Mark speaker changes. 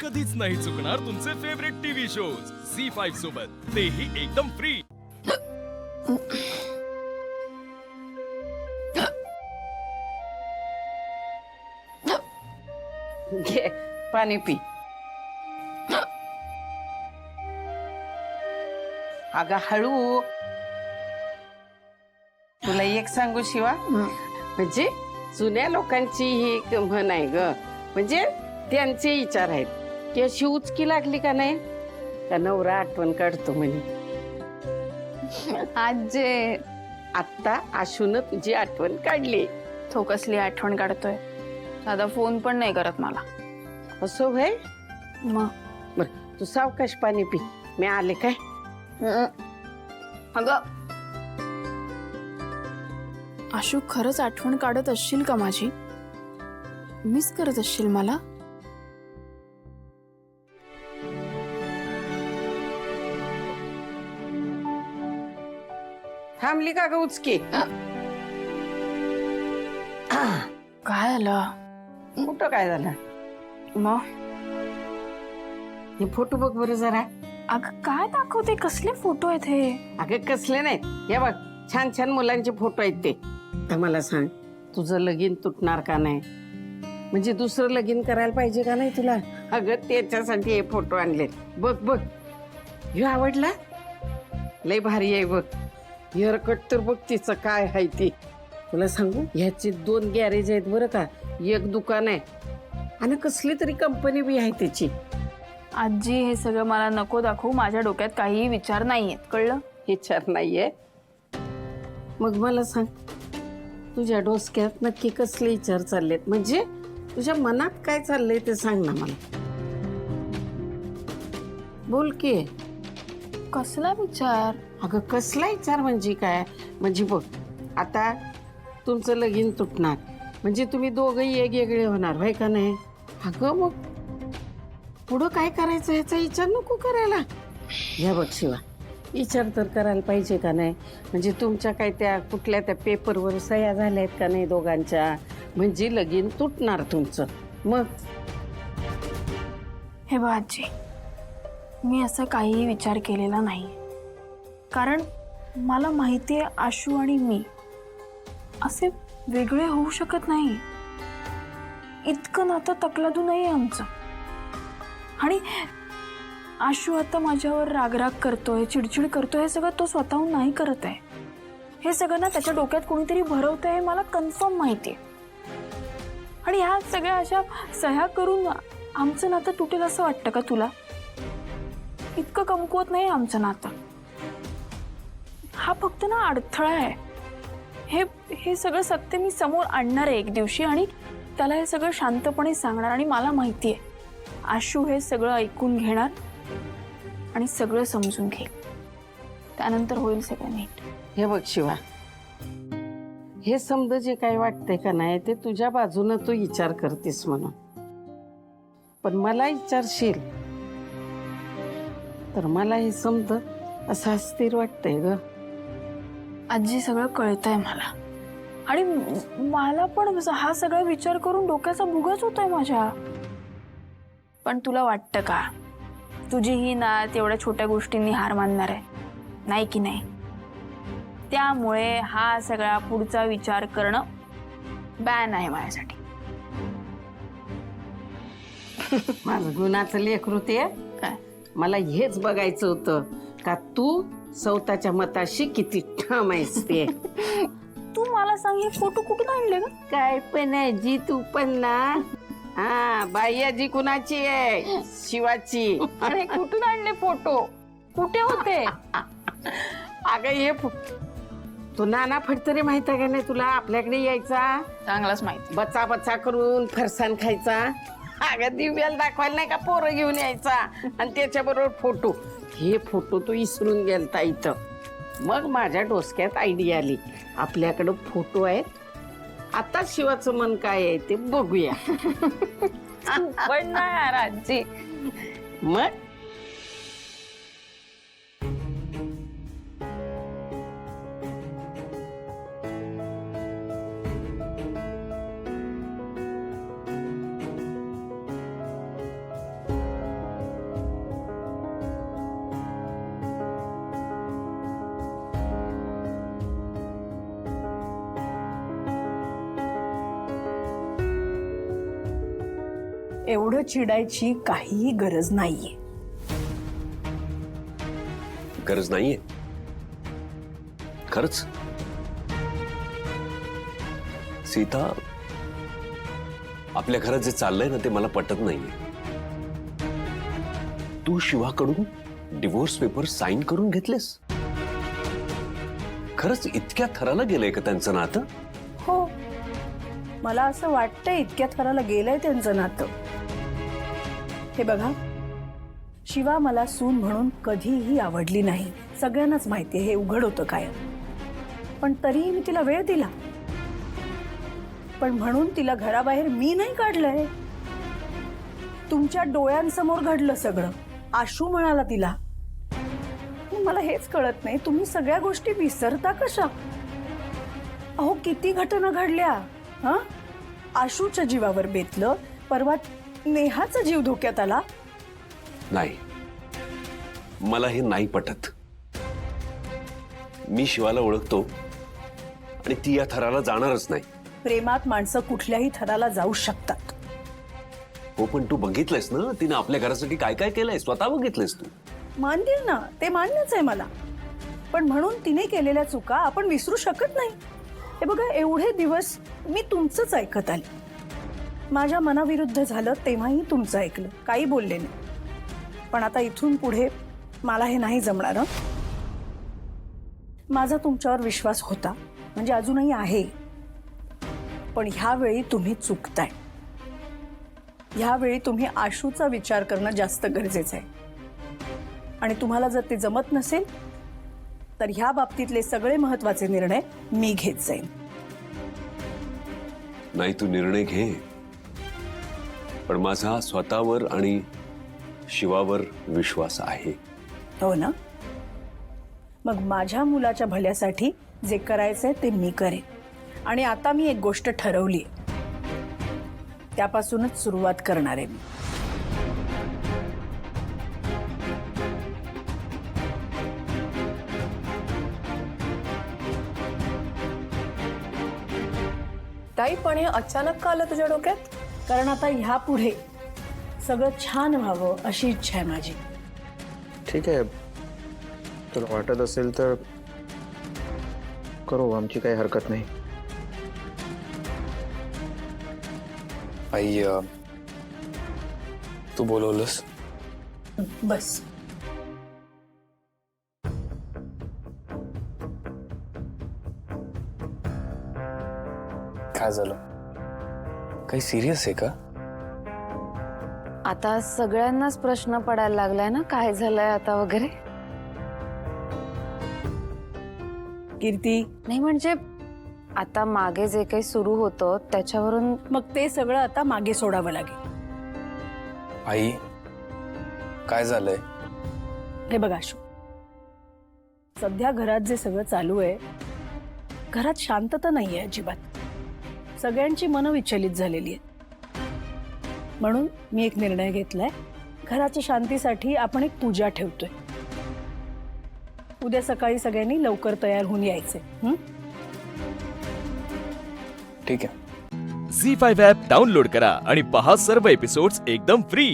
Speaker 1: कधीच नाही चुकणार तुमचे favourite TV shows Zee five सोबत. तेही एकदम फ्री
Speaker 2: घे पाणी पी. अगं हळू. तुला एक सांगू शिवा? म्हणजे जुन्या लोकांची ही एक म्हण आहे ग. म्हणजे त्यांचे विचार आहेत. की अशी उचकी लागली का नाही का नवरा आठवण काढतो म्हणे.
Speaker 3: आजे
Speaker 2: आत्ता आशून तुझी आठवण काढली.
Speaker 3: तो कसली आठवण काढतोय? साधा फोन पण नाही करत मला.
Speaker 2: असो भाई
Speaker 3: मग
Speaker 2: बर तू सावकाश पाणी पी. मी आले काय?
Speaker 3: अगं. आशू खरंच आठवण काढत असशील का माझी? मिस करत असशील मला?
Speaker 2: थांबली का ग उचकी?
Speaker 3: काय आलं?
Speaker 2: कुठं काय झालं?
Speaker 3: मग
Speaker 2: हे फोटो बघ बरं जरा.
Speaker 3: अगं काय दाखवते? कसले फोटो आहेत हे?
Speaker 2: अगं कसले नाहीत हे बघ छान छान मुलांचे फोटो आहेत ते. तर मला सांग तुझं लगीन तुटणार का नाही? म्हणजे दुसरं लगीन करायला पाहिजे का नाही तुला? अगं त्याच्यासाठी हे फोटो आणले बघ बघ. हे आवडला? लय भारी आहे बघ. हेअरकट तर बघ तिचं काय आहे ती. तुला सांगू ह्याचे दोन गॅरेज आहेत बरं का. एक दुकान आहे. आणि कसली तरी कंपनी बी आहे त्याची.
Speaker 3: आजी हे सगळं मला नको दाखवू. माझ्या डोक्यात काहीही विचार नाहीयेत. कळलं?
Speaker 2: विचार नाहीये. मग मला सांग तुझ्या डोसक्यात नक्की कसले विचार चाललेत? म्हणजे तुझ्या मनात काय चाललंय ते सांग ना मला. बोल की.
Speaker 3: कसला विचार?
Speaker 2: अगं कसला विचार म्हणजे काय? म्हणजे बघ आता तुमचं लगीन तुटणार. म्हणजे तुम्ही दोघंही वेगवेगळे होणार होय का नाही? अगं मग पुढं काय करायचं ह्याचा विचार नको करायला. घ्या बघ शिवा विचार तर करायला पाहिजे का नाही? म्हणजे तुमच्या काय त्या कुठल्या त्या पेपरवर सह्या झाल्या आहेत का नाही दोघांच्या? म्हणजे लगीन तुटणार तुमचं. मग?
Speaker 3: हे बाजी मी असा काहीही विचार केलेला नाही. कारण मला माहिती आहे आशू आणि मी असे वेगळे होऊ शकत नाही. इतकं नातं तकलादू नाही आहे आमचं. आणि आशू आता माझ्यावर रागराग करतोय चिडचिड करतोय हे सगळं तो स्वतःहून नाही करत आहे. हे सगळं ना त्याच्या डोक्यात कोणीतरी भरवत आहे मला कन्फर्म माहिती आहे. आणि ह्या सगळ्या अशा सह्या करून आमचं नातं तुटेल असं वाटतं का तुला? इतकं कमकुवत नाही आमचं नातं. हा फक्त ना अडथळा आहे. हे हे सगळं सत्य मी समोर आणणार आहे एक दिवशी आणि त्याला हे सगळं शांतपणे सांगणार आणि मला माहिती आहे. आशू हे सगळं ऐकून घेणार आणि सगळं समजून घेईल. त्यानंतर होईल सगळं नीट.
Speaker 2: हे बघ शिवा. हे समज जे काही वाटतंय का नाही ते तुझ्या बाजूनं तू विचार करतेस म्हणून. पण मला विचारशील. तर मला हे समज असं अस्थिर वाटतंय ग.
Speaker 3: आजी सगळं कळतंय मला. आणि मला पण हा सगळा विचार करून डोक्याचा भुगाच होतोय माझ्या. पण तुला वाटतं का? तुझी ही ना तेवढ्या छोट्या गोष्टींनी हार मानणार आहे. नाही की नाही? त्यामुळे हा सगळा पुढचा विचार करणं बॅन आहे माझ्यासाठी.
Speaker 2: माझं गुणाचं लेकरू ते.
Speaker 3: काय?
Speaker 2: मला हेच बघायचं होतं का तू सौताच्या मताशी किती ठाम आहेस ते.
Speaker 3: तू मला सांग हे फोटो कुठून आणले का
Speaker 2: काय पण आहे जी तू पण ना. हा बाह्याजी कुणाची आहे? शिवाची.
Speaker 3: अरे कुठून आणले फोटो? कुठे होते?
Speaker 2: अगं हे फु- तो नाना फडतरे माहीत आहे का नाही तुला? आपल्याकडे यायचा?
Speaker 3: चांगलाच माहिती.
Speaker 2: बचा बचा करून फरसाण खायचा? अगं दिव्याला दाखवायला नाही का पोरं घेऊन यायचा? आणि त्याच्याबरोबर फोटो. हे फोटो तू विसरून गेलता इथं. मग माझ्या डोसक्यात आयडिया आली. आपल्याकडं फोटो आहेत. आता शिवाचं मन काय आहे ते बघूया.
Speaker 3: पण नाही यार आजी
Speaker 2: मग?
Speaker 4: एवढं चिडायची काहीही गरज नाहीये.
Speaker 5: गरज नाहीये? खरंच? सीता आपल्या घरात जे चाललंय ना ते मला पटत नाहीये. तू शिवाकडून डिवोर्स पेपर साईन करून घेतलेस? खरंच इतक्या थराला गेलंय का त्यांचं नातं?
Speaker 4: हो. मला असं वाटतंय इतक्या थराला गेलंय त्यांचं नातं. हे बघा. शिवा मला सून म्हणून कधीही आवडली नाही. सगळ्यांनाच माहिती हे उघड होतं काय पण तरीही मी तिला वेळ दिला. पण म्हणून तिला घराबाहेर मी नाही काढलंय. तुमच्या डोळ्यांसमोर घडलं सगळं. आशू म्हणाला तिला. मला हेच कळत नाही तुम्ही सगळ्या गोष्टी विसरता कशा? अहो किती घटना घडल्या हा? आशूच्या जीवावर बेतलं परवा नेहाचा जीव धोक्यात आला?
Speaker 5: नाही. मला हे नाही पटत. मी शिवाला ओळखतो आणि ती या थराला जाणारच नाही.
Speaker 4: प्रेमात माणसं कुठल्याही थराला जाऊ शकतात.
Speaker 5: हो पण तू बघितलंयस ना? तिने आपल्या घरासाठी काय काय केलंय? स्वतः बघितलंयस तू.
Speaker 4: मान्य ना? ते मान्यच आहे मला. पण म्हणून तिने केलेल्या चुका आपण विसरू शकत नाही. हे बघा एवढे दिवस मी तुमचंच ऐकत आले. माझ्या मनाविरुद्ध झालं तेव्हाही तुमचं ऐकलं. काही बोलले नाही. पण आता इथून पुढे मला हे नाही जमणार माझा तुमच्यावर विश्वास होता. म्हणजे अजूनही आहे. पण ह्यावेळी तुम्ही चुकताय. ह्यावेळी तुम्ही आशूचा विचार करणं जास्त गरजेचं आहे. आणि तुम्हाला जर ते जमत नसेल तर ह्या बाबतीतले सगळे महत्त्वाचे निर्णय मी घेत जाईन.
Speaker 5: नाही तू निर्णय घे. पण माझा स्वतःवर आणि शिवावर विश्वास आहे.
Speaker 4: हो ना? मग माझ्या मुलाच्या भल्यासाठी जे करायचंय ते मी करेन. आणि आता मी एक गोष्ट ठरवली त्यापासूनच सुरुवात करणार आहे मी.
Speaker 6: ताई पण हे अचानक का आलं तुझ्या डोक्यात?
Speaker 4: कारण आता ह्या पुढे सगळं छान व्हावं अशी इच्छा आहे माझी.
Speaker 7: ठीक आहे. तुला वाटत असेल तर करू आमची काही हरकत नाही.
Speaker 8: आई अ, तू बोलवलंस?
Speaker 4: बस.
Speaker 8: काय झालं? काही सिरियस आहे का?
Speaker 9: आता सगळ्यांनाच प्रश्न पडायला लागलाय ना काय झालंय आता वगैरे?
Speaker 4: कीर्ती?
Speaker 9: नाही म्हणजे आता मागे जे काही सुरू होतं त्याच्यावरून
Speaker 4: मग ते सगळं आता मागे सोडावं लागेल.
Speaker 8: आई काय झालंय?
Speaker 4: हे बघ आशू सध्या घरात जे सगळं चालू आहे घरात शांतता नाही आहे अजिबात. सगळ्यांची मनं विचलित झालेली आहेत. म्हणून मी एक निर्णय घेतलाय घराच्या शांतीसाठी आपण एक पूजा ठेवतोय. उद्या सकाळी सगळ्यांनी लवकर तयार होऊन यायचे?
Speaker 8: ठीक आहे.
Speaker 1: झी फाईव्ह ॲप डाउनलोड करा आणि पहा सर्व एपिसोड्स एकदम फ्री.